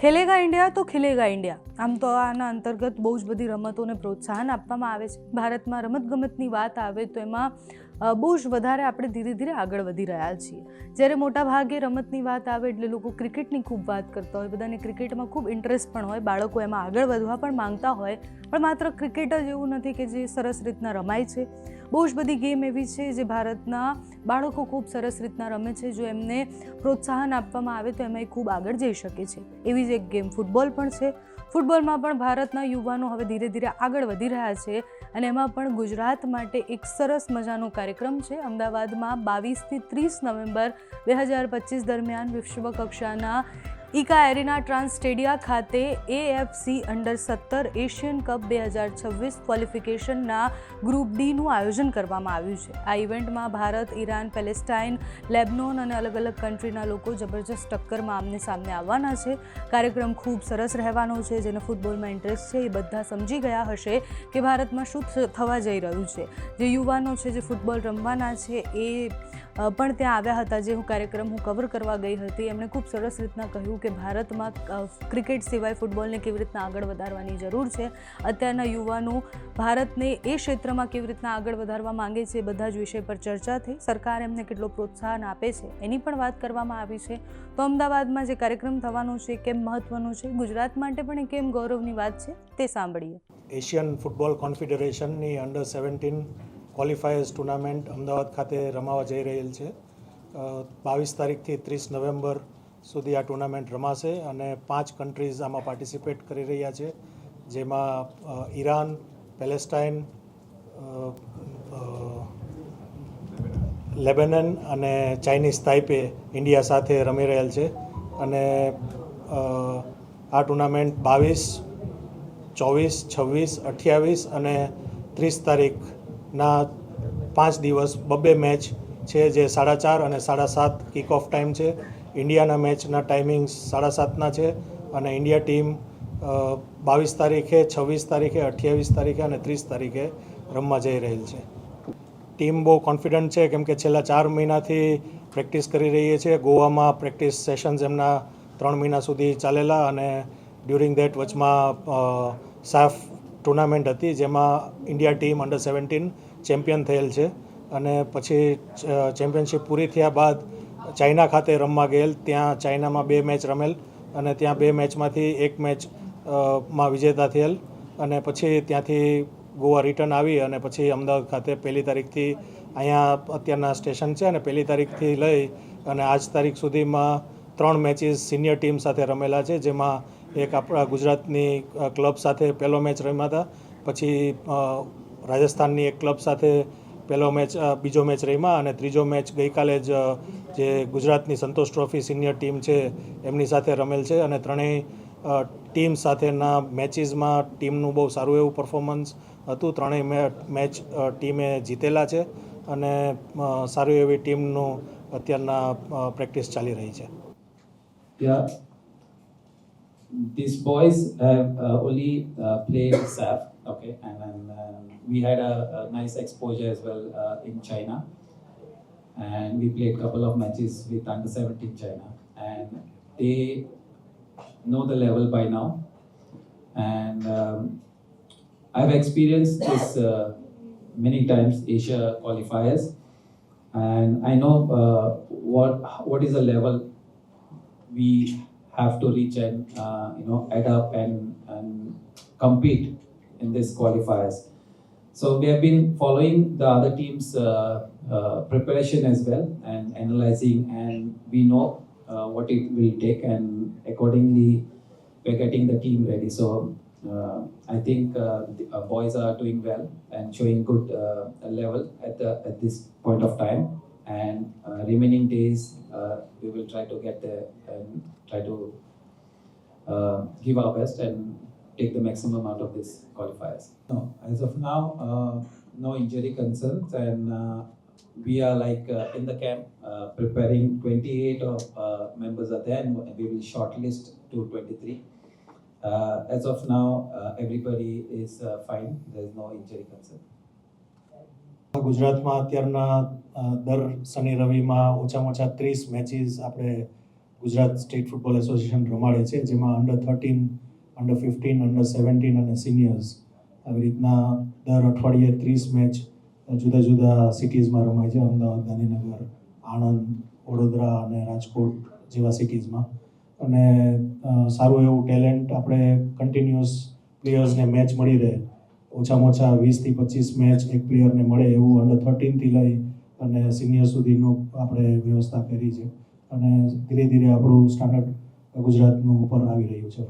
ખેલેગા India તો ખેલેગા India. આમ તો આના અંતર્ગત બહુ જ બધી રમતોને પ્રોત્સાહન આપવામાં આવે છે. ભારતમાં રમતગમતની વાત આવે તો એમાં બહુ જ વધારે આપણે ધીરે ધીરે આગળ વધી રહ્યા છીએ. જ્યારે મોટા ભાગે રમતની વાત આવે એટલે લોકો ક્રિકેટની ખૂબ વાત કરતા હોય, બધાને ક્રિકેટમાં ખૂબ ઇન્ટરેસ્ટ પણ હોય, બાળકો એમાં આગળ વધવા પણ માંગતા હોય, પણ માત્ર ક્રિકેટ જ એવું નથી કે જે સરસ રીતના રમાય છે. બહુ જ બધી ગેમ એવી છે જે ભારતના બાળકો ખૂબ સરસ રીતના રમે છે, જો એમને પ્રોત્સાહન આપવામાં આવે તો એમાં એ ખૂબ આગળ જઈ શકે છે. એવી જ એક ગેમ ફૂટબોલ પણ છે. ફૂટબોલમાં પણ ભારતના યુવાનો હવે ધીરે ધીરે આગળ વધી રહ્યા છે અને એમાં પણ ગુજરાત માટે એક સરસ મજાનો કાર્યક્રમ છે. અમદાવાદમાં બાવીસથી ત્રીસ નવેમ્બર બે હજાર પચીસ દરમિયાન વિશ્વ કક્ષાના ઇકા એરિના ટ્રાન્સ સ્ટેડિયા ખાતે એએફસી અંડર સત્તર એશિયન કપ બે હજાર છવ્વીસ ક્વોલિફિકેશનના ગ્રુપ ડીનું આયોજન કરવામાં આવ્યું છે. આ ઇવેન્ટમાં ભારત, ઈરાન, પેલેસ્ટાઇન, લેબનોન અને અલગ અલગ કન્ટ્રીના લોકો જબરજસ્ત ટક્કરમાં આમને સામને આવવાના છે. કાર્યક્રમ ખૂબ સરસ રહેવાનો છે, જેને ફૂટબોલમાં ઇન્ટરેસ્ટ છે એ બધા સમજી ગયા હશે કે ભારતમાં શું થવા જઈ રહ્યું છે. જે યુવાનો છે, જે ફૂટબોલ રમવાના છે એ પણ ત્યાં આવ્યા હતા, જે હું કાર્યક્રમ હું કવર કરવા ગઈ હતી, એમણે ખૂબ સરસ રીતના કહ્યું કે ભારતમાં ક્રિકેટ સિવાય ફૂટબોલને કેવી રીતના આગળ વધારવાની જરૂર છે? અત્યારના યુવાનો ભારતને એ ક્ષેત્રમાં કેવી રીતના આગળ વધારવા માંગે છે બધા જ વિષય પર ચર્ચા થઈ. સરકાર એમને કેટલો પ્રોત્સાહન આપે છે એની પણ વાત કરવામાં આવી છે. તો અમદાવાદમાં જે કાર્યક્રમ થવાનો છે, કેમ મહત્વનો છે, ગુજરાત માટે પણ એ કેમ ગૌરવની વાત છે તે સાંભળીએ. Asian football કોન્ફેડરેશનની under seventeen qualifiers tournament Ahmedabad ખાતે રમાવા જઈ રહેલ છે. બાવીસ તારીખથી ત્રીસ નવેમ્બર સુધી આ ટુર્નામેન્ટ રમાશે અને પાંચ કન્ટ્રીઝ આમાં પાર્ટિસિપેટ કરી રહ્યા છે. જેમાં ઈરાન, પેલેસ્ટાઇન લેબેનન અને ચાઇનીઝ તાઇપે ઇન્ડિયા સાથે રમી રહેલ છે. અને આ ટુર્નામેન્ટ બાવીસ, ચોવીસ, છવ્વીસ, અઠ્યાવીસ અને ત્રીસ તારીખના પાંચ દિવસ બબ્બે મેચ છે, જે સાડા ચાર અને સાડા સાત કિક ઓફ ટાઈમ છે. ઇન્ડિયાના મેચના ટાઈમિંગ્સ સાડા સાતના છે અને ઇન્ડિયા ટીમ બાવીસ તારીખે, છવ્વીસ તારીખે, અઠ્યાવીસ તારીખે અને ત્રીસ તારીખે રમવા જઈ રહેલ છે. ટીમ બહુ કોન્ફિડન્ટ છે, કેમ કે છેલ્લા ચાર મહિનાથી પ્રેક્ટિસ કરી રહીએ છીએ. ગોવામાં પ્રેક્ટિસ સેશન્સ એમના ત્રણ મહિના સુધી ચાલેલા અને ડ્યુરિંગ દેટ વચમાં સાફ ટુર્નામેન્ટ હતી, જેમાં India team under seventeen champion થયેલ છે. અને પછી ચેમ્પિયનશિપ પૂરી થયા બાદ ચાઇના ખાતે રમવા ગયેલ. ત્યાં ચાઇનામાં બે મેચ રમેલ અને ત્યાં બે મેચમાંથી એક મેચમાં વિજેતા થયેલ. અને પછી ત્યાંથી ગોવા રિટર્ન આવી અને પછી અમદાવાદ ખાતે પહેલી તારીખથી અહીંયા અત્યારના સ્ટેશન છે અને પહેલી તારીખથી લઈ અને આજ તારીખ સુધીમાં ત્રણ મેચીસ સિનિયર ટીમ સાથે રમેલા છે, જેમાં એક આપણા ગુજરાતની ક્લબ સાથે પહેલો મેચ રમ્યા હતા. પછી રાજસ્થાનની એક ક્લબ સાથે પહેલો મેચ બીજો મેચ રમ્યા અને ત્રીજો મેચ ગઈકાલે જ જે ગુજરાતની સંતોષ ટ્રોફી સિનિયર ટીમ છે એમની સાથે રમેલ છે અને ત્રણેય ટીમ સાથેના મેચીસમાં ટીમનું બહુ સારું એવું પરફોર્મન્સ હતું. ત્રણેય મેચ ટીમે જીતેલા છે અને સારી એવી ટીમનું અત્યારના પ્રેક્ટિસ ચાલી રહી છે. These boys have uh, only uh, played okay, and then um, we had a, a nice exposure as well uh, in China, and we played a couple of matches with under 17 China, and they know the level by now, and um, I've experienced this uh, many times Asia qualifiers, and I know uh, what what is the level we have to reach and uh, you know add up and, and compete in this qualifiers. So we have been following the other teams' uh, uh, preparation as well and analyzing, and we know uh, what it will take, and accordingly we're getting the team ready. So uh, I think uh, the uh, boys are doing well and showing good uh, level at the at this point of time and uh, remaining days uh, we will try to get there and try to uh, give our best and take the maximum out of these qualifiers. No, as of now, uh, no injury concerns, and uh, we are like uh, in the camp uh, preparing. 28 of uh, members are there, and we will shortlist to 23. Uh, as of now, uh, everybody is uh, fine. There is no injury concern. ગુજરાતમાં અત્યારના અ, દર શનિ રવિમાં ઓછામાં ઓછા ત્રીસ matches આપણે Gujarat state football association રમાડે છે જેમાં under thirteen under fifteen under seventeen અને સિનિયર્સ આવી રીતના દર અઠવાડિયે ત્રીસ મેચ જુદા જુદા સિટીઝમાં રમાય છે. અમદાવાદ, ગાંધીનગર, આણંદ, વડોદરા અને રાજકોટ જેવા સિટીઝમાં અને સારું એવું ટેલેન્ટ આપણે કન્ટિન્યુઅસ પ્લેયર્સને મેચ મળી રહે. ઓછામાં ઓછા વીસથી પચીસ મેચ એક પ્લેયરને મળે એવું અંડર થર્ટીનથી લઈ અને સિનિયર સુધીનું આપણે વ્યવસ્થા કરી છે. અને ધીરે ધીરે આપણું સ્ટાન્ડર્ડ ગુજરાતનું ઉપર આવી રહ્યું છે.